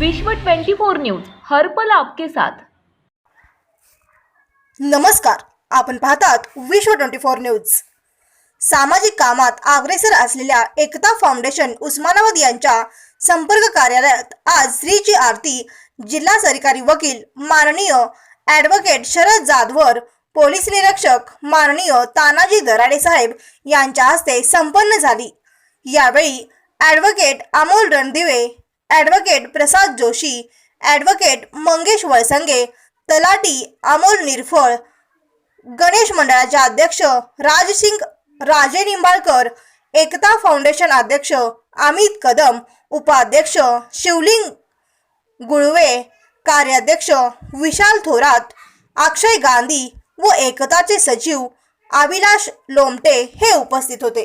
विश्व 24 न्यूज हर पल आपके साथ. नमस्कार आपण पाहतात विश्व ट्वेंटी फोर न्यूज. सामाजिक कामात अग्रेसर असलेल्या एकता फाउंडेशन उस्मानाबाद यांच्या संपर्क कार्यालयात आज श्रीची आरती जिल्हा सरकारी वकील माननीय ॲडव्होकेट शरद जाधवर पोलीस निरीक्षक माननीय तानाजी दराडे साहेब यांच्या हस्ते संपन्न झाली. यावेळी advocate Amol Randive advocate Prasad Joshi advocate Mangesh Walsange talathi Amol Nirphal Ganesh मंडळाचे अध्यक्ष राजसिंग राजे निंबाळकर एकता फाउंडेशन अध्यक्ष अमित कदम उपाध्यक्ष शिवलिंग गुळवे कार्याध्यक्ष विशाल थोरात अक्षय गांधी व एकताचे सचिव अभिलाष लोमटे हे उपस्थित होते.